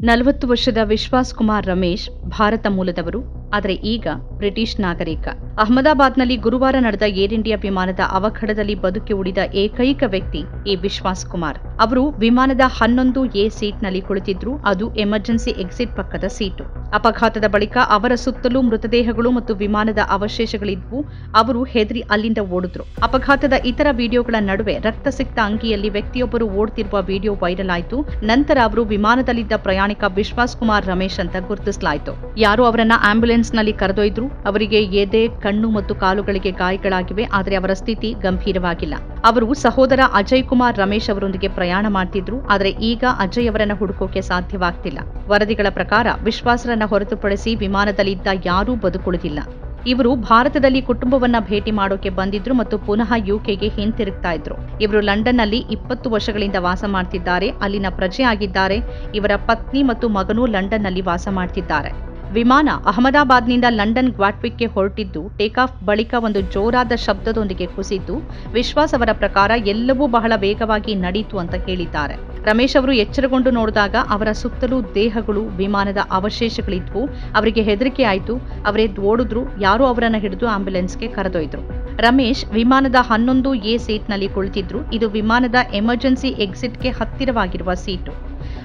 ನಲವತ್ತು ವರ್ಷದ ವಿಶ್ವಾಸ್ ಕುಮಾರ್ ರಮೇಶ್ ಭಾರತ ಮೂಲದವರು, ಆದರೆ ಈಗ ಬ್ರಿಟಿಷ್ ನಾಗರಿಕ. ಅಹಮದಾಬಾದ್ನಲ್ಲಿ ಗುರುವಾರ ನಡೆದ ಏರ್ ಇಂಡಿಯಾ ವಿಮಾನದ ಅವಘಡದಲ್ಲಿ ಬದುಕಿ ಉಳಿದ ಏಕೈಕ ವ್ಯಕ್ತಿ ಈ ವಿಶ್ವಾಸ್ ಕುಮಾರ್. ಅವರು ವಿಮಾನದ ಹನ್ನೊಂದು ಎ ಸೀಟ್ನಲ್ಲಿ ಕುಳಿತಿದ್ರು. ಅದು ಎಮರ್ಜೆನ್ಸಿ ಎಕ್ಸಿಟ್ ಪಕ್ಕದ ಸೀಟು. ಅಪಘಾತದ ಬಳಿಕ ಅವರ ಸುತ್ತಲೂ ಮೃತದೇಹಗಳು ಮತ್ತು ವಿಮಾನದ ಅವಶೇಷಗಳಿದ್ವು. ಅವರು ಹೆದರಿ ಅಲ್ಲಿಂದ ಓಡಿದ್ರು. ಅಪಘಾತದ ಇತರ ವಿಡಿಯೋಗಳ ನಡುವೆ ರಕ್ತಸಿಕ್ತ ಅಂಗಿಯಲ್ಲಿ ವ್ಯಕ್ತಿಯೊಬ್ಬರು ಓಡ್ತಿರುವ ವಿಡಿಯೋ ವೈರಲ್ ಆಯಿತು. ನಂತರ ಅವರು ವಿಮಾನದಲ್ಲಿದ್ದ ಪ್ರಯಾಣಿಕ ವಿಶ್ವಾಸ್ ಕುಮಾರ್ ರಮೇಶ್ ಅಂತ ಗುರುತಿಸಲಾಯಿತು. ಯಾರು ಅವರನ್ನ ಆಂಬ್ಯುಲೆನ್ಸ್ನಲ್ಲಿ ಕರೆದೊಯ್ದ್ರು. ಅವರಿಗೆ ಎದೆ, ಕಣ್ಣು ಮತ್ತು ಕಾಲುಗಳಿಗೆ ಗಾಯಗಳಾಗಿವೆ. ಆದರೆ ಅವರ ಸ್ಥಿತಿ ಗಂಭೀರವಾಗಿಲ್ಲ. ಅವರು ಸಹೋದರ ಅಜಯ್ ಕುಮಾರ್ ರಮೇಶ್ ಅವರೊಂದಿಗೆ ಪ್ರಯಾಣ ಮಾಡ್ತಿದ್ರು, ಆದರೆ ಈಗ ಅಜಯ್ ಅವರನ್ನು ಹುಡುಕೋಕೆ ಸಾಧ್ಯವಾಗ್ತಿಲ್ಲ. ವರದಿಗಳ ಪ್ರಕಾರ ವಿಶ್ವಾಸರನ್ನ ಹೊರತುಪಡಿಸಿ ವಿಮಾನದಲ್ಲಿದ್ದ ಯಾರೂ ಬದುಕುಳಿದಿಲ್ಲ. ಇವರು ಭಾರತದಲ್ಲಿ ಕುಟುಂಬವನ್ನ ಭೇಟಿ ಮಾಡೋಕೆ ಬಂದಿದ್ರು ಮತ್ತು ಪುನಃ ಯುಕೆಗೆ ಹಿಂತಿರುಗ್ತಾ ಇದ್ರು. ಇವರು ಲಂಡನ್ನಲ್ಲಿ ಇಪ್ಪತ್ತು ವರ್ಷಗಳಿಂದ ವಾಸ ಮಾಡ್ತಿದ್ದಾರೆ, ಅಲ್ಲಿನ ಪ್ರಜೆ ಆಗಿದ್ದಾರೆ ಇವರ ಪತ್ನಿ ಮತ್ತು ಮಗನೂ ಲಂಡನ್ನಲ್ಲಿ ವಾಸ ಮಾಡ್ತಿದ್ದಾರೆ. ವಿಮಾನ ಅಹಮದಾಬಾದ್ನಿಂದ ಲಂಡನ್ ಗ್ವಾಟ್ವಿಕ್ಗೆ ಹೊರಟಿದ್ದು, ಟೇಕಾಫ್ ಬಳಿಕ ಒಂದು ಜೋರಾದ ಶಬ್ದದೊಂದಿಗೆ ಕುಸಿತು ವಿಶ್ವಾಸ್ ಅವರ ಪ್ರಕಾರ ಎಲ್ಲವೂ ಬಹಳ ವೇಗವಾಗಿ ನಡೀತು ಅಂತ ಹೇಳಿದ್ದಾರೆ. ರಮೇಶ್ ಅವರು ಎಚ್ಚರಗೊಂಡು ನೋಡಿದಾಗ ಅವರ ಸುತ್ತಲೂ ದೇಹಗಳು, ವಿಮಾನದ ಅವಶೇಷಗಳಿದ್ವು. ಅವರಿಗೆ ಹೆದರಿಕೆ ಆಯಿತು. ಅವರೆದ್ದು ಓಡಿದ್ರು. ಯಾರೋ ಅವರನ್ನು ಹಿಡಿದು ಆಂಬ್ಯುಲೆನ್ಸ್ಗೆ ಕರೆದೊಯ್ದರು. ರಮೇಶ್ ವಿಮಾನದ ಹನ್ನೊಂದು ಎ ಸೀಟ್ನಲ್ಲಿ ಕುಳಿತಿದ್ರು. ಇದು ವಿಮಾನದ ಎಮರ್ಜೆನ್ಸಿ ಎಕ್ಸಿಟ್ಗೆ ಹತ್ತಿರವಾಗಿರುವ ಸೀಟು.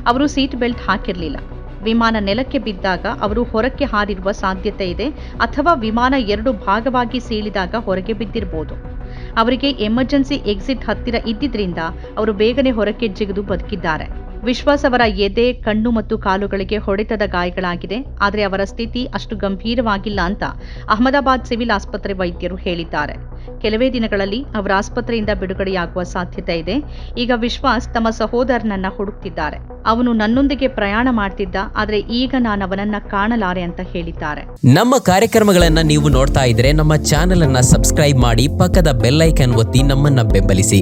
ಅವರು ಸೀಟ್ ಬೆಲ್ಟ್ ಹಾಕಿರಲಿಲ್ಲ. ವಿಮಾನ ನೆಲಕ್ಕೆ ಬಿದ್ದಾಗ ಅವರು ಹೊರಕ್ಕೆ ಹಾರಿರುವ ಸಾಧ್ಯತೆ ಇದೆ ಅಥವಾ ವಿಮಾನ ಎರಡು ಭಾಗವಾಗಿ ಸೀಳಿದಾಗ ಹೊರಗೆ ಬಿದ್ದಿರಬಹುದು. ಅವರಿಗೆ ಎಮರ್ಜೆನ್ಸಿ ಎಕ್ಸಿಟ್ ಹತ್ತಿರ ಇದ್ದಿದ್ರಿಂದ ಅವರು ಬೇಗನೆ ಹೊರಕ್ಕೆ ಜಿಗಿದು ಬದುಕಿದ್ದಾರೆ. ವಿಶ್ವಾಸ್ ಅವರ ಎದೆ, ಕಣ್ಣು ಮತ್ತು ಕಾಲುಗಳಿಗೆ ಹೊಡೆತದ ಗಾಯಗಳಾಗಿದೆ. ಆದರೆ ಅವರ ಸ್ಥಿತಿ ಅಷ್ಟು ಗಂಭೀರವಾಗಿಲ್ಲ ಅಂತ ಅಹಮದಾಬಾದ್ ಸಿವಿಲ್ ಆಸ್ಪತ್ರೆ ವೈದ್ಯರು ಹೇಳಿದ್ದಾರೆ. ಕೆಲವೇ ದಿನಗಳಲ್ಲಿ ಅವರ ಆಸ್ಪತ್ರೆಯಿಂದ ಬಿಡುಗಡೆಯಾಗುವ ಸಾಧ್ಯತೆ ಇದೆ. ಈಗ ವಿಶ್ವಾಸ್ ತಮ್ಮ ಸಹೋದರನನ್ನ ಹುಡುಕ್ತಿದ್ದಾರೆ. ಅವನು ನನ್ನೊಂದಿಗೆ ಪ್ರಯಾಣ ಮಾಡ್ತಿದ್ದ, ಆದರೆ ಈಗ ನಾನು ಅವನನ್ನ ಕಾಣಲಾರೆ ಅಂತ ಹೇಳಿದ್ದಾರೆ. ನಮ್ಮ ಕಾರ್ಯಕ್ರಮಗಳನ್ನ ನೀವು ನೋಡ್ತಾ ಇದ್ರೆ ನಮ್ಮ ಚಾನೆಲ್ ಅನ್ನ ಸಬ್ಸ್ಕ್ರೈಬ್ ಮಾಡಿ ಪಕ್ಕದ ಬೆಲ್ಲೈಕನ್ ಒತ್ತಿ ನಮ್ಮನ್ನ ಬೆಂಬಲಿಸಿ.